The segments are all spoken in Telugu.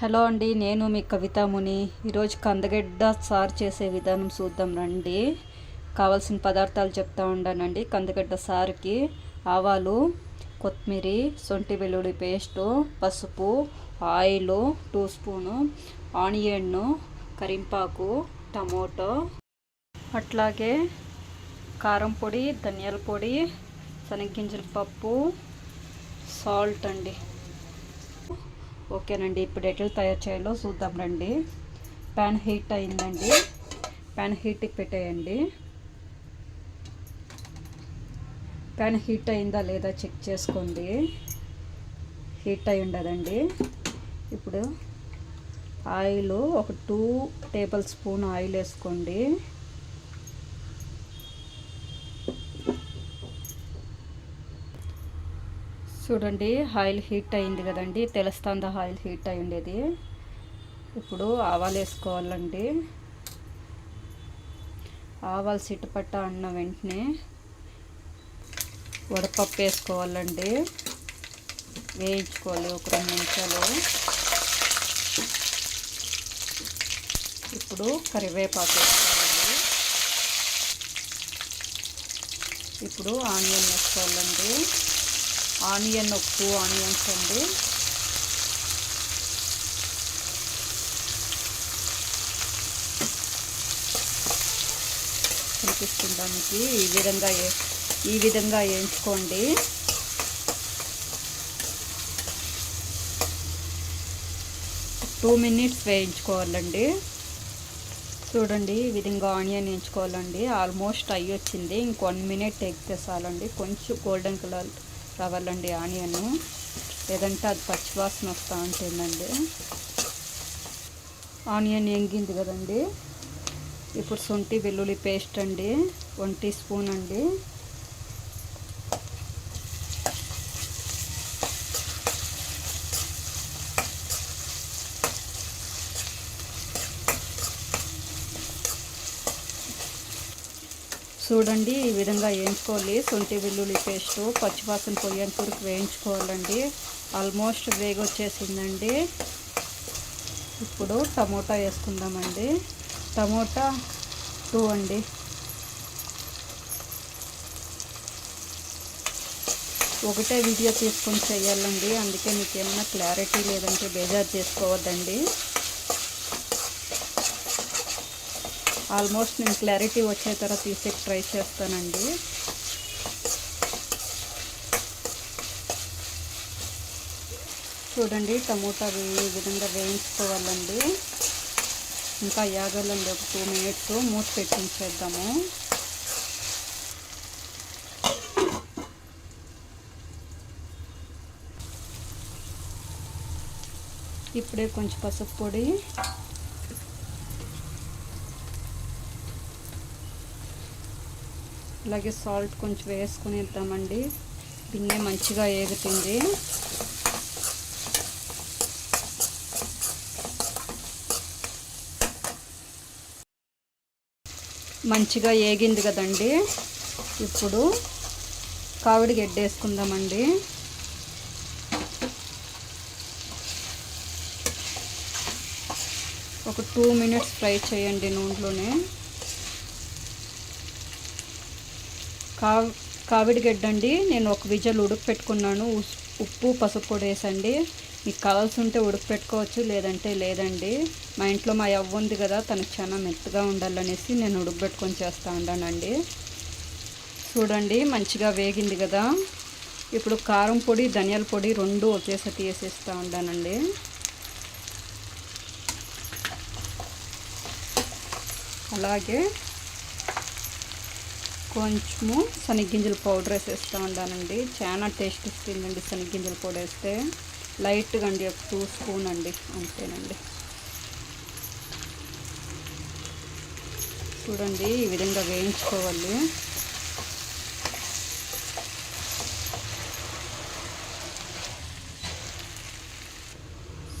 హలో అండి నేను మీ కవితాముని ఈరోజు కందగడ్డ సారు చేసే విధానం చూద్దాం రండి. కావాల్సిన పదార్థాలు చెప్తా ఉండానండి. కందగడ్డ సారుకి ఆవాలు కొత్తిమీర సొంటి వెల్లుల్లి పేస్టు పసుపు ఆయిల్ టూ స్పూను ఆనియన్ కరింపాకు టమోటో అట్లాగే కారం పొడి ధనియాల పొడి శనగింజల పప్పు సాల్ట్ అండి. ఓకేనండి ఇప్పుడు ఎట్లా తయారు చేయాలో చూద్దాం రండి. ప్యాన్ హీట్ అయిందండి. ప్యాన్ హీట్కి పెట్టేయండి. ప్యాన్ హీట్ అయిందా లేదా చెక్ చేసుకోండి. హీట్ అయి ఉండదండి. ఇప్పుడు ఆయిల్ ఒక టూ టేబుల్ స్పూన్ ఆయిల్ వేసుకోండి. చూడండి ఆయిల్ హీట్ అయింది కదండి తెలుస్తుంది ఆయిల్ హీట్ అయి ఉండేది. ఇప్పుడు ఆవాలు వేసుకోవాలండి. ఆవాలు సిట్టుపట్ట అన్న వెంటనే వడపప్పు వేసుకోవాలండి. వేయించుకోవాలి ఒక రెండు నిమిషాలు. ఇప్పుడు కరివేపాకు వేసుకోవాలండి. ఇప్పుడు ఆనియన్ వేసుకోవాలండి. ఆనియన్ ఒక టూ ఆనియన్స్ అండి చూపిస్తుండడానికి ఈ విధంగా ఈ విధంగా వేయించుకోండి. టూ మినిట్స్ వేయించుకోవాలండి. చూడండి ఈ విధంగా ఆనియన్ వేయించుకోవాలండి. ఆల్మోస్ట్ అయ్యి వచ్చింది. ఇంక వన్ మినిట్ ఎగ్తే చాలండి కొంచెం గోల్డెన్ కలర్ కావాలండి ఆనియన్. లేదంటే అది పచ్చివాసన వస్తూ ఉంటుందండి ఆనియన్ ఎంగింది కదండి. ఇప్పుడు శొంఠి వెల్లుల్లి పేస్ట్ అండి. వన్ టీ స్పూన్ అండి. చూడండి ఈ విధంగా వేయించుకోవాలి. శొంఠి వెల్లుల్లి పేస్టు పచ్చివాసన పోయేంత వరకు వేయించుకోవాలండి. ఆల్మోస్ట్ వేగొచ్చేసిందండి. ఇప్పుడు టమోటా వేసుకుందామండి. టమోటా టూ అండి. ఒకటే వీడియో తీసుకొని చేయాలండి. అందుకే మీకు ఏమైనా క్లారిటీ లేదంటే బేజారు చేసుకోవద్దండి. ఆల్మోస్ట్ నేను క్లారిటీ వచ్చే తర్వాత తీసే ట్రై చేస్తానండి. చూడండి టమోటా ఈ విధంగా వేయించుకోవాలండి. ఇంకా యాగలండి ఒక టూ మినిట్స్ మూత పెట్టించేద్దాము. ఇప్పుడే కొంచెం పసుపు పొడి అలాగే సాల్ట్ కొంచెం వేసుకుని ఇద్దామండి గిన్నె మంచిగా ఏగుతుంది. మంచిగా ఏగింది కదండి. ఇప్పుడు కావిడి గెడ్డేసుకుందామండి ఒక టూ మినిట్స్ ఫ్రై చేయండి నూనెలోనే. కా కావిడి గడ్డ అండి నేను ఒక విజల్ ఉడుకు పెట్టుకున్నాను. ఉప్పు పసుపు పొడి వేసండి. మీకు కావాల్సి ఉంటే ఉడుకు పెట్టుకోవచ్చు లేదంటే లేదండి. మా ఇంట్లో మా అవ్వ ఉంది కదా తనకు చాలా మెత్తగా ఉండాలనేసి నేను ఉడకబెట్టుకొని చేస్తూ ఉన్నానండి చూడండి మంచిగా వేగింది కదా. ఇప్పుడు కారం పొడి ధనియాల పొడి రెండు ఒకేసారి వేసేస్తూ ఉండానండి. అలాగే కొంచెము శనగ్గింజల పౌడర్ వేసేస్తూ ఉండానండి. చాలా టేస్ట్ ఇస్తుందండి శనగ్గింజల పౌడర్ వేస్తే. లైట్గా అండి ఒక టూ స్పూన్ అండి అంతేనండి. చూడండి ఈ విధంగా వేయించుకోవాలి.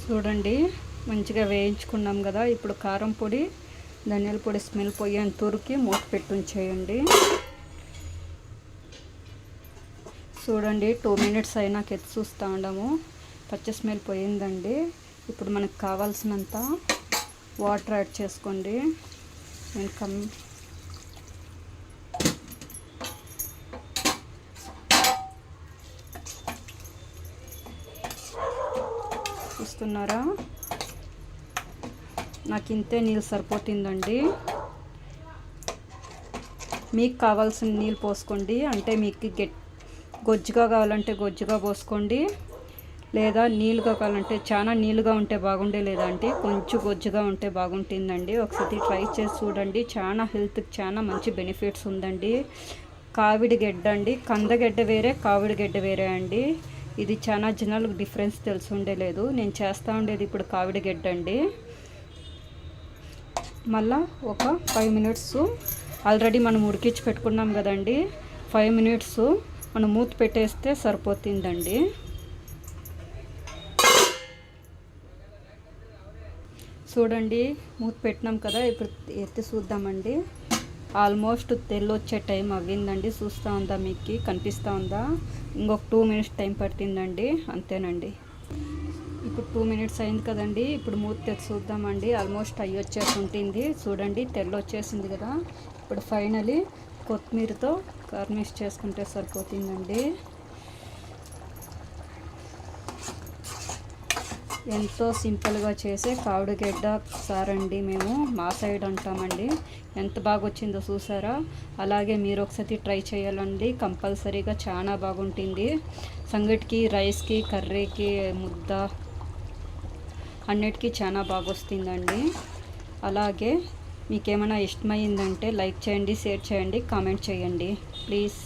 చూడండి మంచిగా వేయించుకున్నాం కదా. ఇప్పుడు కారం పొడి ధనియాల పొడి స్మెల్ పోయేంత తురికి మూత పెట్టుంచేయండి చూడండి. టూ మినిట్స్ అయినాక ఎత్తి చూస్తూ ఉండము. పచ్చి స్మెల్ పోయిందండి. ఇప్పుడు మనకు కావాల్సినంత వాటర్ యాడ్ చేసుకోండి. నేను కమ్ చూస్తున్నారా? నాకు ఇంతే నీళ్ళు సరిపోతుందండి. మీకు కావాల్సిన నీళ్ళు పోసుకోండి. అంటే మీకు గెట్ గొజ్జుగా కావాలంటే గొజ్జుగా పోసుకోండి. లేదా నీళ్ళుగా కావాలంటే చాలా నీళ్ళుగా ఉంటే బాగుండే లేదంటే కొంచెం గొజ్జుగా ఉంటే బాగుంటుందండి. ఒకసారి ట్రై చేసి చూడండి. చాలా హెల్త్కి చాలా మంచి బెనిఫిట్స్ ఉందండి. కావిడి గెడ్డ అండి. కందగడ్డ వేరే కావిడి గడ్డ వేరే అండి. ఇది చాలా జనాలకు డిఫరెన్స్ తెలిసి ఉండేలేదు నేను చేస్తూ ఉండేది ఇప్పుడు కావిడి గెడ్డ అండి. మళ్ళా ఒక ఫైవ్ మినిట్స్ ఆల్రెడీ మనం ఉడికించి పెట్టుకున్నాం కదండి. ఫైవ్ మినిట్స్ మనం మూత పెట్టేస్తే సరిపోతుందండి. చూడండి మూత పెట్టినాం కదా ఇప్పుడు ఎత్తి చూద్దామండి. ఆల్మోస్ట్ తెల్లు వచ్చే టైం అవ్విందండి. చూస్తూ ఉందా మీకు? కనిపిస్తూ ఉందా? ఇంకొక టూ మినిట్స్ టైం పడుతుందండి. అంతేనండి. ఇప్పుడు టూ మినిట్స్ అయింది కదండి. ఇప్పుడు మూత తెచ్చి చూద్దామండి. ఆల్మోస్ట్ అయ్యి వచ్చేసి ఉంటుంది. చూడండి తెల్ల వచ్చేసింది కదా. ఇప్పుడు ఫైనలీ కొత్తిమీరతో గార్నిష్ చేసుకుంటే సరిపోతుందండి. ఎంతో సింపుల్గా చేసే కావుడుగడ్డ సారండి మేము. మా సైడ్ అంటామండి. ఎంత బాగా వచ్చిందో చూసారా? అలాగే మీరు ఒకసారి ట్రై చేయాలండి. కంపల్సరీగా చాలా బాగుంటుంది. సంగటికి రైస్కి కర్రీకి ముద్ద అన్నిటికీ చాలా బాగా వస్తుందండి అలాగే మీకేమైనా ఇష్టమైందంటే లైక్ చేయండి షేర్ చేయండి కామెంట్ చేయండి. ప్లీజ్.